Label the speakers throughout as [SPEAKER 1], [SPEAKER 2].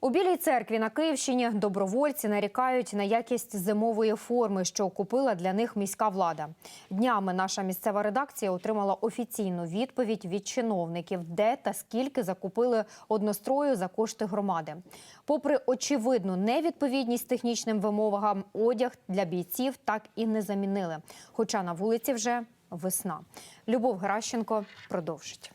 [SPEAKER 1] У Білій церкві на Київщині добровольці нарікають на якість зимової форми, що купила для них міська влада. Днями наша місцева редакція отримала офіційну відповідь від чиновників, де та скільки закупили однострою за кошти громади. Попри очевидну невідповідність технічним вимогам, одяг для бійців так і не замінили. Хоча на вулиці вже весна. Любов Геращенко продовжить.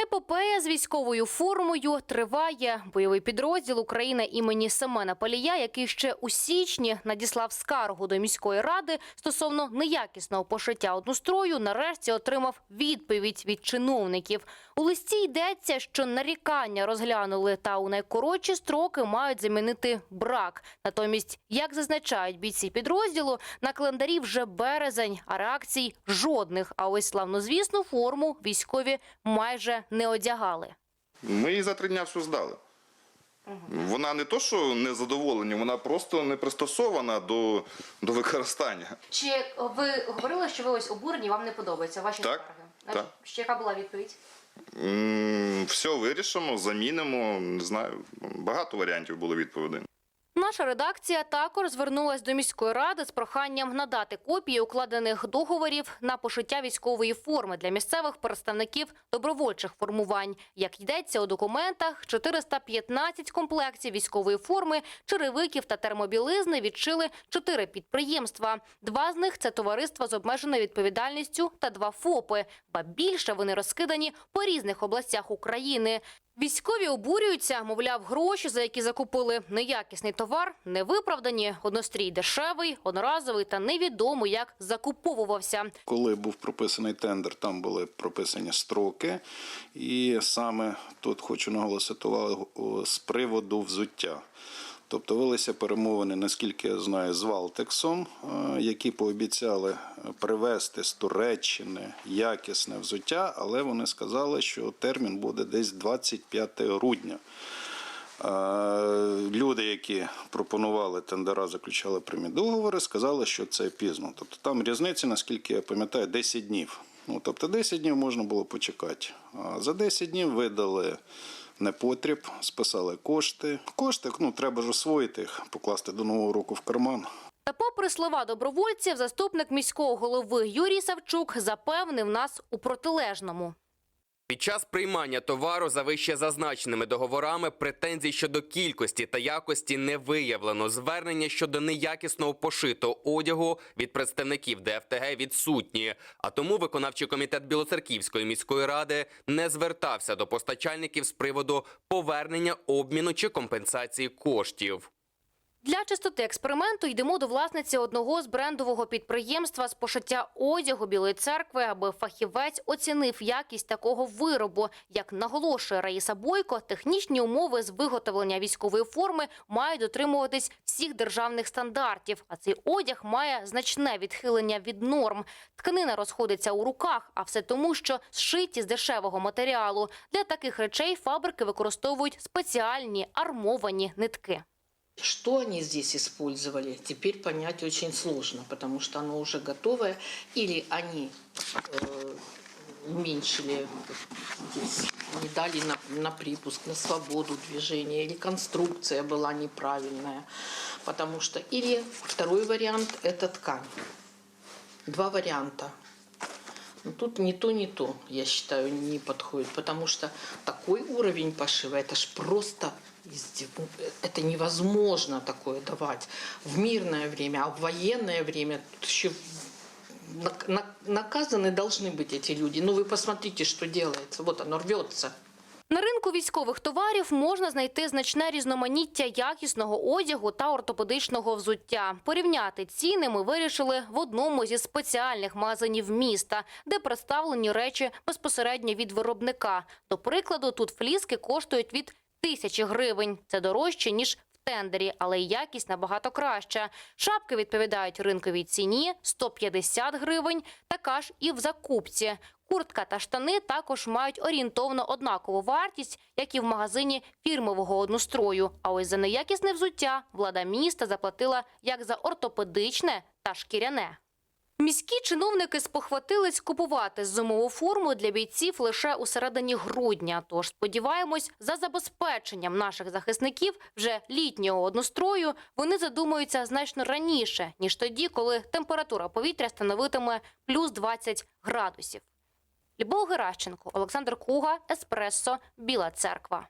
[SPEAKER 2] Епопея з військовою формою триває. Бойовий підрозділ України імені Семена Палія, який ще у січні надіслав скаргу до міської ради стосовно неякісного пошиття однострою, нарешті отримав відповідь від чиновників. У листі йдеться, що нарікання розглянули та у найкоротші строки мають замінити брак. Натомість, як зазначають бійці підрозділу, на календарі вже березень, а реакцій жодних. А ось славнозвісну форму військові майже не одягали.
[SPEAKER 3] Ми її за три дня всю здали. Вона не то, що не задоволені, вона просто не пристосована до, до використання.
[SPEAKER 2] Чи ви говорили, що ви ось обурені, вам не подобається ваші
[SPEAKER 3] Так,
[SPEAKER 2] скарги?
[SPEAKER 3] так.
[SPEAKER 2] Ще яка була відповідь?
[SPEAKER 3] Все вирішимо, замінимо. Не знаю, багато варіантів було відповідей.
[SPEAKER 2] Наша редакція також звернулась до міської ради з проханням надати копії укладених договорів на пошиття військової форми для місцевих представників добровольчих формувань. Як йдеться у документах, 415 комплектів військової форми, черевиків та термобілизни відшили чотири підприємства. Два з них це товариства з обмеженою відповідальністю та два ФОПи. Ба більше вони розкидані по різних областях України. Військові обурюються, мовляв, гроші, за які закупили неякісний товар, невиправдані, однострій дешевий, одноразовий та невідомо, як закуповувався.
[SPEAKER 4] Коли був прописаний тендер, там були прописані строки, і саме тут хочу наголосити увагу з приводу взуття. Тобто велися перемовини, наскільки я знаю, з Валтексом, е, які пообіцяли привезти з Туреччини якісне взуття, але вони сказали, що термін буде десь 25 грудня. Люди, які пропонували тендера, заключали прямі договори, сказали, що це пізно. Тобто там різниця, наскільки я пам'ятаю, 10 днів. Ну, тобто 10 днів можна було почекати. За 10 днів видали непотріб, списали кошти. Кошти, ну, треба ж освоїти їх, покласти до нового року в карман.
[SPEAKER 2] Та, попри слова добровольців, заступник міського голови Юрій Савчук запевнив нас у протилежному.
[SPEAKER 5] Під час приймання товару за вище зазначеними договорами претензій щодо кількості та якості не виявлено. Звернення щодо неякісного пошитого одягу від представників ДФТГ відсутні. А тому виконавчий комітет Білоцерківської міської ради не звертався до постачальників з приводу повернення обміну чи компенсації коштів.
[SPEAKER 2] Для чистоти експерименту йдемо до власниці одного з брендового підприємства з пошиття одягу Білої церкви, аби фахівець оцінив якість такого виробу. Як наголошує Раїса Бойко, технічні умови з виготовлення військової форми мають дотримуватись всіх державних стандартів. А цей одяг має значне відхилення від норм. Тканина розходиться у руках, а все тому, що зшиті з дешевого матеріалу. Для таких речей фабрики використовують спеціальні армовані нитки.
[SPEAKER 6] Что они здесь использовали, теперь понять очень сложно, потому что оно уже готовое. Или они э, уменьшили, не дали на, на припуск, на свободу движения, или конструкция была неправильная. Потому что, или второй вариант – это ткань. Два варианта. Но тут ни то, ни то, я считаю, не подходит, потому что такой уровень пошива, это ж просто издев- это невозможно такое давать в мирное время, а в военное время еще нак- нак- наказаны должны быть эти люди. Ну вы посмотрите, что делается. Вот оно рвется.
[SPEAKER 2] На ринку військових товарів можна знайти значне різноманіття якісного одягу та ортопедичного взуття. Порівняти ціни ми вирішили в одному зі спеціальних магазинів міста, де представлені речі безпосередньо від виробника. До прикладу, тут фліски коштують від тисячі гривень. Це дорожче ніж тендері, але й якість набагато краща. Шапки відповідають ринковій ціні 150 гривень, така ж і в закупці. Куртка та штани також мають орієнтовно однакову вартість, як і в магазині фірмового однострою. А ось за неякісне взуття влада міста заплатила як за ортопедичне та шкіряне. Міські чиновники спохватились купувати зимову форму для бійців лише у середині грудня. Тож сподіваємось, за забезпеченням наших захисників вже літнього однострою вони задумаються значно раніше ніж тоді, коли температура повітря становитиме плюс 20 градусів. Любов Геращенко, Олександр Куга, Еспресо, Біла Церква.